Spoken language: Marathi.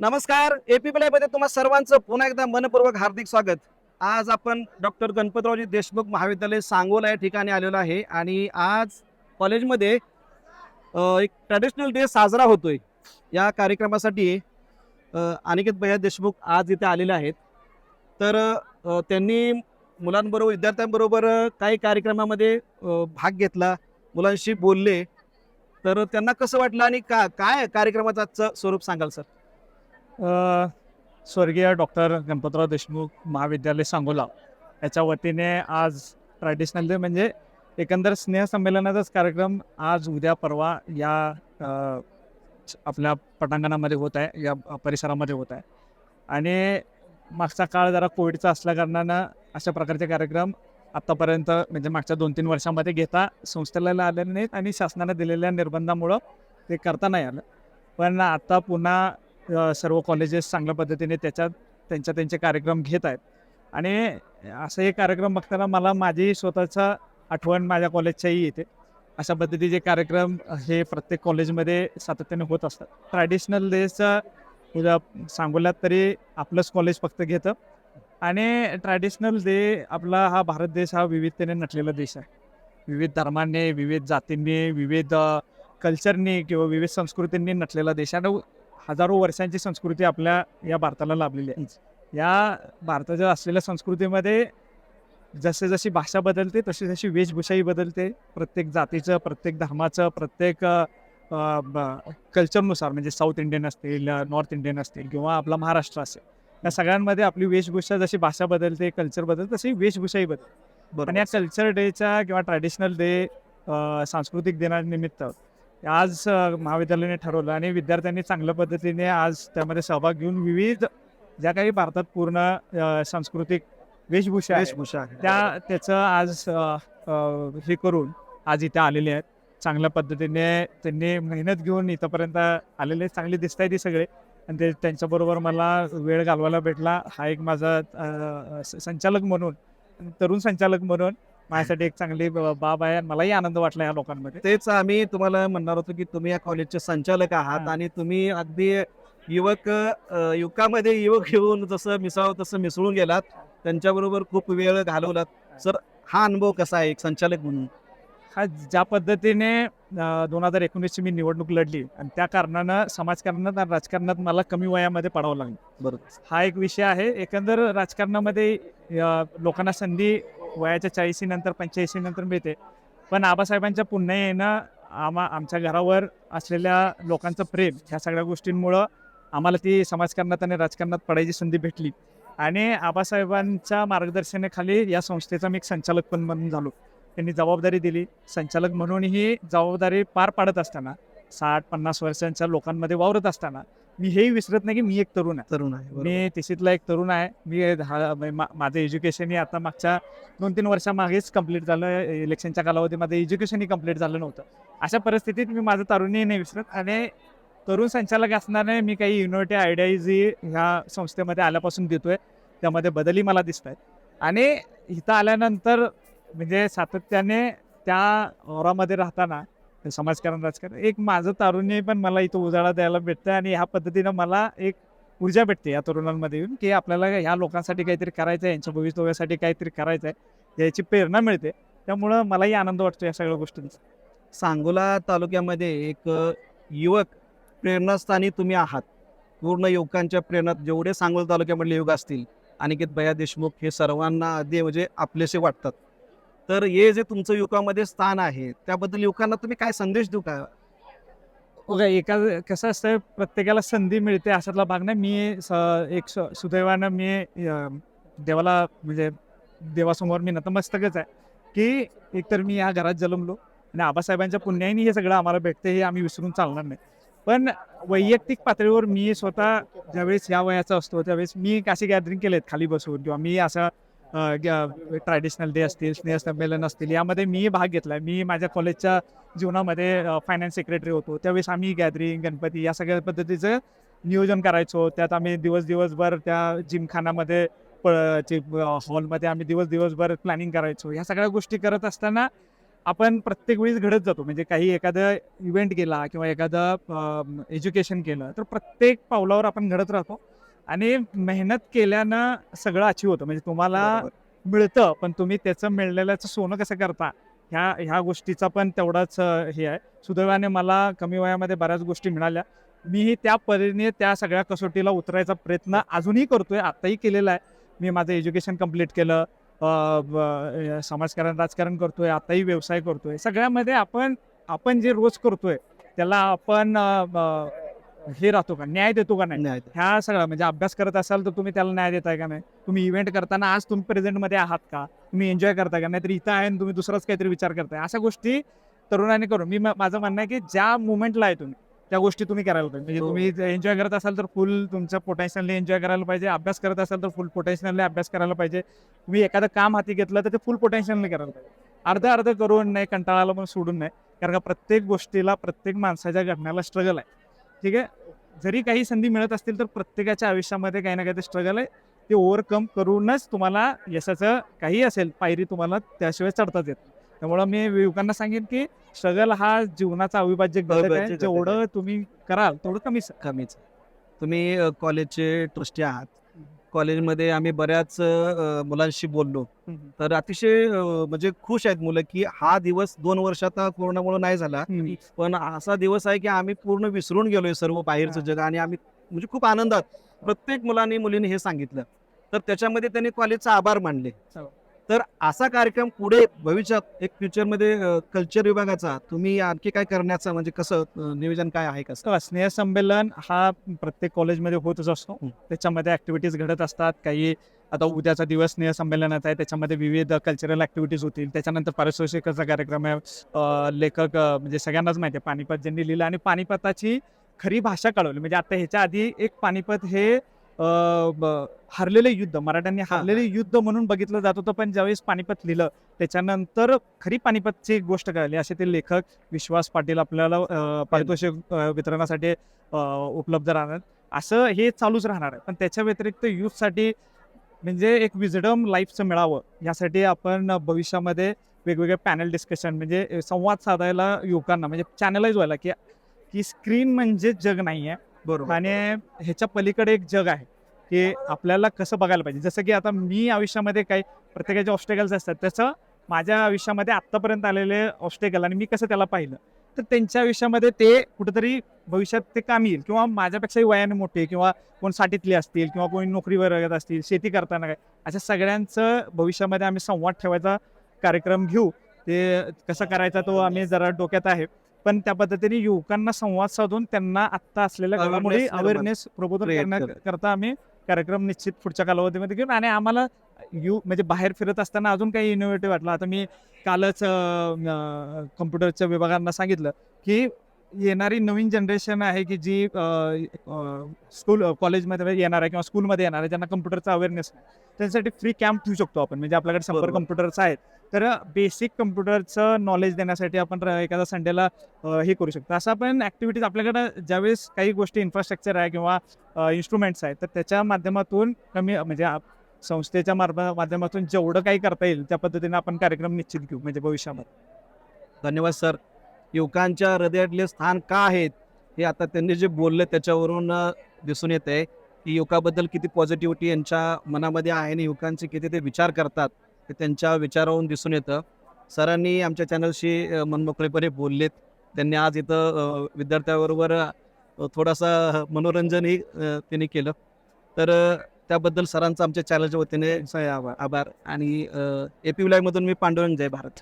नमस्कार एपी मध्ये तुम्हा सर्वांचं पुन्हा एकदा मनपूर्वक हार्दिक स्वागत. आज आपण डॉक्टर गणपतरावजी देशमुख महाविद्यालय सांगोला या ठिकाणी आलेलो आहे आणि आज कॉलेजमध्ये एक ट्रॅडिशनल डे साजरा होतोय. या कार्यक्रमासाठी अनिकेत भैया देशमुख आज इथे आलेले आहेत. तर त्यांनी मुलांबरोबर विद्यार्थ्यांबरोबर काही कार्यक्रमामध्ये भाग घेतला मुलांशी बोलले. तर त्यांना कसं वाटलं आणि का काय कार्यक्रमाचं आजचं स्वरूप सांगाल सर? स्वर्गीय डॉक्टर गणपतराव देशमुख महाविद्यालय सांगोला. याच्या वतीने आज ट्रॅडिशनल म्हणजे एकंदर स्नेहसंमेलनाचाच कार्यक्रम आज उद्या परवा या आपल्या पटांगणामध्ये होत आहे या परिसरामध्ये होत आहे. आणि मागचा काळ जरा कोविडचा असल्याकारणानं अशा प्रकारचे कार्यक्रम आत्तापर्यंत म्हणजे मागच्या दोन तीन वर्षामध्ये घेता संस्थेला आलेले नाहीत आणि शासनाने दिलेल्या निर्बंधामुळं ते करता नाही आलं. पण आता पुन्हा सर्व कॉलेजेस चांगल्या पद्धतीने त्याच्यात त्यांच्या त्यांचे कार्यक्रम घेत आहेत. आणि असं हे कार्यक्रम बघताना मला माझी स्वतःचा आठवण माझ्या कॉलेजच्याही येते. अशा पद्धतीचे कार्यक्रम हे प्रत्येक कॉलेजमध्ये सातत्याने होत असतात. ट्रॅडिशनल डेचं उद्या सांगोल्यात तरी आपलंच कॉलेज फक्त घेतं. आणि ट्रॅडिशनल डे आपला हा भारत देश हा विविधतेने नटलेला देश आहे. विविध धर्मांनी विविध जातींनी विविध कल्चरनी किंवा विविध संस्कृतींनी नटलेला देश आणि हजारो वर्षांची संस्कृती आपल्या या भारताला लाभलेली आहे. या भारताच्या असलेल्या संस्कृतीमध्ये जसे जशी भाषा बदलते तशी जशी वेशभूषाही बदलते. प्रत्येक जातीचं प्रत्येक धर्माचं प्रत्येक कल्चरनुसार म्हणजे साऊथ इंडियन असतील नॉर्थ इंडियन असतील किंवा आपला महाराष्ट्र असेल या सगळ्यांमध्ये आपली वेशभूषा जशी भाषा बदलते कल्चर बदलते तशी वेशभूषाही बदलते. आणि या कल्चर डेच्या किंवा ट्रॅडिशनल डे सांस्कृतिक दिनानिमित्त आज महाविद्यालयाने ठरवलं आणि विद्यार्थ्यांनी चांगल्या पद्धतीने आज त्यामध्ये सहभाग घेऊन विविध ज्या काही भारतात पूर्ण सांस्कृतिक वेशभूषा वेशभूषा. त्या त्याचं आज हे करून आज इथे आलेले आहेत चांगल्या पद्धतीने त्यांनी मेहनत घेऊन इथंपर्यंत आलेले. चांगले दिसत आहेत ते सगळे आणि ते त्यांच्याबरोबर मला वेळ घालवायला भेटला हा एक माझा संचालक म्हणून तरुण संचालक म्हणून माझ्यासाठी एक चांगली बाब आहे मलाही आनंद वाटला या लोकांमध्ये. तेच आम्ही तुम्हाला म्हणणार होतो की तुम्ही या कॉलेजचे संचालक आहात. आणि तुम्ही अगदी युवक युवकामध्ये युवक येऊन जसं मिसळावं तसं मिसळून गेलात. त्यांच्याबरोबर खूप वेळ घालवलात. सर हा अनुभव कसा आहे एक संचालक म्हणून? हा ज्या पद्धतीने दोन हजार एकोणीसची मी निवडणूक लढली आणि त्या कारणानं समाजकारणात आणि राजकारणात मला कमी वयामध्ये पडावं लागलं. बरोबर. हा एक विषय आहे. एकंदर राजकारणामध्ये लोकांना संधी वयाच्या चाळीसी नंतर पंच्याऐंशी नंतर मिळते. पण आबासाहेबांच्या पुन्हा येणं आम्हा आमच्या घरावर असलेल्या लोकांचं प्रेम ह्या सगळ्या गोष्टींमुळं आम्हाला ती समाजकारणात आणि राजकारणात पडायची संधी भेटली. आणि आबासाहेबांच्या मार्गदर्शनाखाली या संस्थेचा मी एक संचालक पण म्हणून झालो. त्यांनी जबाबदारी दिली. संचालक म्हणून ही जबाबदारी पार पाडत असताना साठ पन्नास वर्षांच्या लोकांमध्ये वावरत असताना मी हेही विसरत नाही की मी एक तरुण आहे. तरुण आहे. मी तिशीतला एक तरुण आहे. मी माझं एज्युकेशन हे आता मागच्या दोन तीन वर्षामागेच कंप्लीट झालं. इलेक्शनच्या कालावधीमध्ये एज्युकेशनही कंप्लीट झालं नव्हतं. अशा परिस्थितीत मी माझं तरुणही नाही विसरत आणि तरुण संचालक असणारे मी काही युनिव्हर्टी आयडियाजी ह्या संस्थेमध्ये आल्यापासून देतोय. त्यामध्ये बदलही मला दिसत आहेत आणि इथं आल्यानंतर म्हणजे सातत्याने त्या ओरामध्ये राहताना समाजकारण राजकारण एक माझं तारुण्य पण मला इथं उजाळा द्यायला भेटतं आणि ह्या पद्धतीनं मला एक ऊर्जा भेटते या तरुणांमध्ये येऊन की आपल्याला ह्या लोकांसाठी काहीतरी करायचं आहे यांच्या भविष्यासाठी काहीतरी करायचं आहे याची प्रेरणा मिळते. त्यामुळं मलाही आनंद वाटतो या सगळ्या गोष्टींचा. सांगोला तालुक्यामध्ये एक युवक प्रेरणास्थानी तुम्ही आहात. पूर्ण युवकांच्या प्रेरणात जेवढे सांगोला तालुक्यामधले युवक असतील अनिकेत भया देशमुख हे सर्वांना अगदी म्हणजे आपलेसे वाटतात. तर हे जे तुमचं युवकामध्ये स्थान आहे त्याबद्दल युवकांना तुम्ही काय संदेश देऊ का? बघा एका कसं असतं प्रत्येकाला संधी मिळते अशातला भाग नाही. मी स- एक स- सुदैवानं मी देवाला म्हणजे देवासमोर मी नतमस्तकच आहे. की एकतर मी या घरात जन्मलो आणि आबासाहेबांच्या पुण्याने हे सगळं आम्हाला भेटते हे आम्ही विसरून चालणार नाही. पण वैयक्तिक पातळीवर मी स्वतः ज्यावेळेस या वयाचा असतो त्यावेळेस मी असे गॅदरिंग केलेत खाली बसून किंवा मी असं ट्रॅडिशनल डे असतील स्नेहसंमेलन असतील यामध्ये मी भाग घेतला मी माझ्या कॉलेजच्या जीवनामध्ये फायनान्स सेक्रेटरी होतो. त्यावेळेस आम्ही गॅदरिंग गणपती या सगळ्या पद्धतीचं नियोजन करायचो. त्यात आम्ही दिवस दिवसभर त्या जिमखानामध्ये हॉलमध्ये आम्ही दिवस दिवसभर प्लॅनिंग करायचो. ह्या सगळ्या गोष्टी करत असताना आपण प्रत्येक वेळेस घडत जातो. म्हणजे काही एखादं इव्हेंट गेला किंवा एखादं एज्युकेशन केलं तर प्रत्येक पावलावर आपण घडत राहतो. आणि मेहनत केल्यानं सगळं अचीव होतं. म्हणजे तुम्हाला. मिळतं पण तुम्ही त्याचं मिळलेल्याचं सोनं कसं करता? ह्या ह्या गोष्टीचा पण तेवढाच हे आहे. सुदैवाने मला कमी वयामध्ये बऱ्याच गोष्टी मिळाल्या. मीही त्या परीने त्या सगळ्या कसोटीला उतरायचा प्रयत्न अजूनही करतोय आत्ताही केलेला आहे. मी माझं एज्युकेशन कंप्लीट केलं समाजकारण राजकारण करतोय आताही व्यवसाय करतोय. सगळ्यामध्ये आपण आपण जे रोज करतोय त्याला आपण हे राहतो का? न्याय देतो का नाही? नाही ह्या सगळं म्हणजे अभ्यास करत असाल तर तुम्ही त्याला न्याय देताय का नाही? तुम्ही इव्हेंट करताना आज तुम्ही प्रेझेंटमध्ये आहात का? तुम्ही एन्जॉय करताय का? नाहीतर इथं आहे आणि तुम्ही दुसराच काहीतरी विचार करताय. अशा गोष्टी तरुणांनी करून मी मा- माझं म्हणणं आहे की ज्या मुवमेंटला आहे तुम्ही त्या गोष्टी तुम्ही करायला पाहिजे. म्हणजे हो. तुम्ही एन्जॉय करत असाल तर फुल तुमच्या पोटेन्शियलने एन्जॉय करायला पाहिजे. अभ्यास करत असाल तर फुल पोटेन्शियलने अभ्यास करायला पाहिजे. तुम्ही एखादं काम हाती घेतलं तर ते फुल पोटेन्शियलने करायला पाहिजे. अर्ध अर्ध करून नाही कंटाळाला पण सोडून नाही. कारण का प्रत्येक गोष्टीला प्रत्येक माणसाच्या घटनेला स्ट्रगल आहे. ठीक आहे? जरी काही संधी मिळत असतील तर प्रत्येकाच्या आयुष्यामध्ये काही ना काही स्ट्रगल आहे. ते ओव्हरकम करूनच तुम्हाला यशाचं काही असेल पायरी तुम्हाला त्याशिवाय चढताच येत. त्यामुळं मी युवकांना सांगेन की स्ट्रगल हा जीवनाचा अविभाज्य घटक आहे. जेवढं तुम्ही कराल तेवढं कमीच. कमीच तुम्ही कॉलेजचे ट्रस्टी आहात. कॉलेजमध्ये आम्ही बऱ्याच अ, मुलांशी बोललो तर अतिशय अ, म्हणजे खुश आहेत मुलं की हा दिवस दोन वर्षात कोरोनामुळे नाही झाला हम्म. पण असा दिवस आहे की आम्ही पूर्ण विसरून गेलोय सर्व बाहेरचं. जग आणि आम्ही म्हणजे खूप आनंदात प्रत्येक मुलांनी मुलींनी हे सांगितलं तर त्याच्यामध्ये त्यांनी कॉलेजचा आभार मानले हो. तर असा कार्यक्रम पुढे भविष्यात एक फ्युचरमध्ये कल्चर विभागाचा तुम्ही आणखी काय करण्याचं म्हणजे कसं नियोजन काय आहे कसं? तर स्नेह संमेलन हा प्रत्येक कॉलेजमध्ये होतच असतो. त्याच्यामध्ये ऍक्टिव्हिटीज घडत असतात. काही आता उद्याचा दिवस स्नेह संमेलनाचा आहे. त्याच्यामध्ये विविध कल्चरल ऍक्टिव्हिटीज होतील. त्याच्यानंतर पारितोषिकाचा कार्यक्रम आहे. लेखक म्हणजे सगळ्यांनाच माहिती आहे. पानिपत ज्यांनी लिहिलं आणि पानिपताची खरी भाषा कळवली. म्हणजे आता ह्याच्या आधी एक पानिपत हे हरलेले युद्ध. मराठ्यांनी हरलेले युद्ध म्हणून बघितलं जात होतं पण ज्यावेळेस पानिपत लिहिलं त्याच्यानंतर खरी पानिपतची गोष्ट कळली. असे ते लेखक विश्वास पाटील आपल्याला पारितोषिक वितरणासाठी उपलब्ध राहणार. असं हे चालूच राहणार आहे. पण त्याच्या व्यतिरिक्त youthसाठी म्हणजे एक विजडम लाईफचं मिळावं यासाठी आपण भविष्यामध्ये वेगवेगळे पॅनल डिस्कशन म्हणजे संवाद साधायला युवकांना म्हणजे चॅनलाइज व्हायला की की स्क्रीन म्हणजे जग नाही आहे बरोबर. आणि ह्याच्या पलीकडे एक जग आहे की आपल्याला कसं बघायला पाहिजे. जसं की आता मी आयुष्यामध्ये काही प्रत्येकाचे ऑब्स्टेकल्स असतात त्याचं माझ्या आयुष्यामध्ये आत्तापर्यंत आलेले ऑब्स्टेकल आणि मी कसं त्याला पाहिलं तर त्यांच्या आयुष्यामध्ये ते कुठेतरी भविष्यात ते काम येईल. किंवा माझ्यापेक्षाही वयाने मोठे किंवा कोण साठीतले असतील किंवा कोणी नोकरीवर वगैरे असतील शेती करताना काय अशा सगळ्यांचं भविष्यामध्ये आम्ही संवाद ठेवायचा कार्यक्रम घेऊ. ते कसं करायचा तो आम्ही जरा डोक्यात आहे. पण त्या पद्धतीने युवकांना संवाद साधून त्यांना आत्ता असलेल्या घडामोडी अवेअरनेस प्रबोधन करण्याकरता आम्ही कार्यक्रम निश्चित पुढच्या कालावधीमध्ये घेऊन आणि आम्हाला यू म्हणजे बाहेर फिरत असताना अजून काही इनोव्हेटिव्ह वाटलं. आता मी कालच कम्प्युटरच्या विभागांना सांगितलं की येणारी नवीन जनरेशन आहे की जी स्कूल कॉलेजमध्ये येणार आहे किंवा स्कूलमध्ये येणार आहे ज्यांना कम्प्युटरचा अवेअरनेस त्यांच्यासाठी फ्री कॅम्प ठेवू शकतो आपण. म्हणजे आपल्याकडे शंभर बरोबर. कम्प्युटर्स आहेत. तर बेसिक कम्प्युटरचं नॉलेज देण्यासाठी आपण एखाद्या संडेला हे करू शकतो. असं आपण ॲक्टिव्हिटीज आपल्याकडं ज्यावेळेस काही गोष्टी इन्फ्रास्ट्रक्चर आहे किंवा इन्स्ट्रुमेंट्स आहेत तर त्याच्या माध्यमातून कमी म्हणजे संस्थेच्या माध्यमातून जेवढं काही करता येईल त्या पद्धतीने आपण कार्यक्रम निश्चित घेऊ म्हणजे भविष्यामध्ये. धन्यवाद सर. युवकांच्या हृदयातले स्थान का आहेत हे आता त्यांनी जे बोलले त्याच्यावरून दिसून येत आहे की युवकाबद्दल किती पॉझिटिव्हिटी यांच्या मनामध्ये आहे आणि युवकांचे किती ते विचार करतात ते त्यांच्या विचारावरून दिसून येतं. सरांनी आमच्या चॅनलशी मनमोकळेपणे बोललेत. त्यांनी आज इथं विद्यार्थ्याबरोबर थोडासा मनोरंजनही त्यांनी केलं. तर त्याबद्दल सरांचा आमच्या चॅनलच्या वतीने आभार आणि ए पी मधून मी पांडुरंग जय भारत.